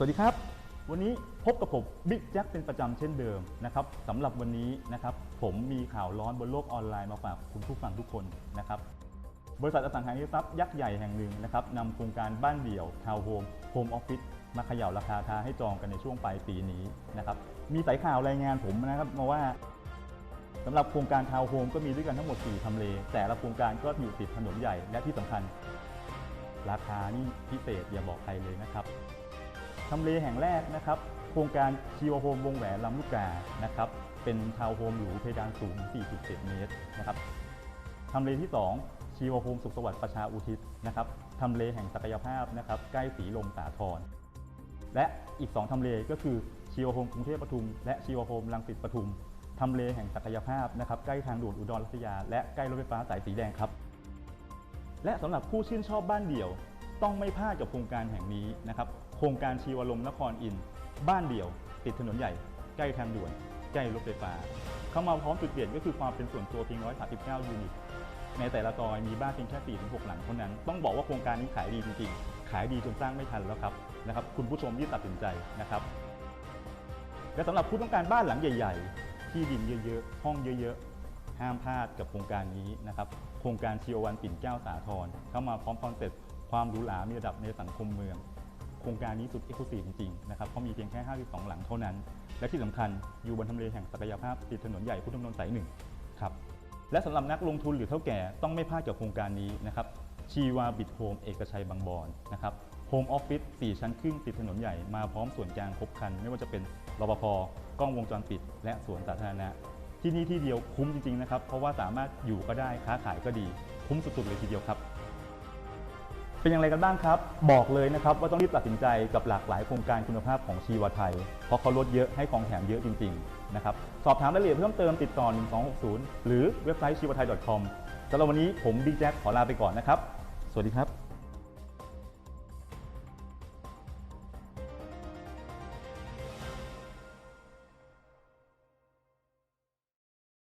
สวัสดีครับ วันนี้พบกับผมบิ๊กแจ็คเป็นประจำเช่นเดิมนะครับสำหรับวันนี้นะครับผมมีข่าวร้อนบนโลกออนไลน์มาฝากคุณผู้ฟังทุกคนนะครับบริษัทอสังหาริมทรัพย์ยักษ์ใหญ่แห่งหนึ่งนะครับนำโครงการบ้านเดี่ยวทาวน์โฮมโฮมออฟฟิศมาเขย่าราคาท้าให้จองกันในช่วงปลายปีนี้นะครับมีสายข่าวรายงานผมนะครับมาว่าสำหรับโครงการทาวน์โฮมก็มีด้วยกันทั้งหมด 4 ทำเล แต่ละโครงการก็อยู่ติดถนนใหญ่และที่สำคัญ ราคานี่พิเศษอย่าบอกใครเลยนะครับ ทำเลแห่งแรกนะครับโครงการชีวโฮมวงแหวนลำลูกกานะครับเป็นทาวน์โฮมหรูเพดานสูง 4.7 เมตรนะครับทำเลที่ 2 ชีวโฮมสุขสวัสดิ์ประชาอุทิศนะครับทำเลแห่งศักยภาพนะครับใกล้สีลมสาทรและอีก 2ทำเลก็คือชีวโฮมกรุงเทพปทุม และชีวโฮมลังสิตปทุมทำเลแห่งศักยภาพนะครับใกล้ทางด่วนอุดรรัตยา และใกล้รถไฟฟ้าสายสีแดงครับ และสำหรับผู้ชื่นชอบบ้านเดี่ยว ต้องไม่พลาดกับโครงการแห่งนี้นะครับ โครงการชีวลมนครอิน บ้านเดี่ยว ติดถนนใหญ่ ใกล้ทางด่วน ใกล้รถไฟฟ้า เข้ามาพร้อมจุดเด่นก็คือความเป็นส่วนตัวเพียง 139 ยูนิต ในแต่ละซอยมีบ้านเพียงแค่ 4-6 หลังเท่านั้น ต้องบอกว่าโครงการนี้ขายดีจริงๆ ขายดีจนสร้างไม่ทันแล้วครับนะครับ คุณผู้ชมที่ตัดสินใจนะครับ และสำหรับผู้ต้องการบ้านหลังใหญ่ ๆ ที่ดินเยอะๆ ห้องเยอะๆ ห้ามพลาดกับโครงการนี้นะครับ โครงการชีววันปิ่นเก้าสาทรเข้ามาพร้อมคอนเซ็ปต์ ความหรูหรามีระดับในสังคมเมือง โครงการนี้สุดเอกลุศิจริงๆนะครับเพราะมีเพียงแค่ 52 หลังเท่านั้น และที่สำคัญอยู่บนทำเลแห่งศักยภาพติดถนนใหญ่พุทธมณฑลสายหนึ่งครับและสำหรับนักลงทุนหรือเท่าแก่ต้องไม่พลาดกับโครงการนี้นะครับชีวาบิตโฮมเอกชัยบางบอนนะครับโฮมออฟฟิศ4ชั้นครึ่งติดถนนใหญ่มาพร้อมส่วนกลางครบครัน ไม่ว่าจะเป็นรปภกล้องวงจรปิด และสวนสาธารณะ ที่นี่ที่เดียวคุ้มจริงๆนะครับ เพราะว่าสามารถอยู่ก็ได้ค้าขายก็ดี คุ้มสุดๆเลยทีเดียวครับ เป็นอย่างไรกันบ้างครับ บอกเลยนะครับว่าต้องรีบตัดสินใจกับหลากหลายโครงการคุณภาพของชีวไทย เพราะเขาลดเยอะให้ของแถมเยอะจริงๆนะครับสอบถามรายละเอียดเพิ่มเติมติดต่อ 1260 หรือเว็บไซต์ชีวไทย .com สำหรับวันนี้ผมบิ๊กแจ็คขอลาไปก่อนนะครับ สวัสดีครับ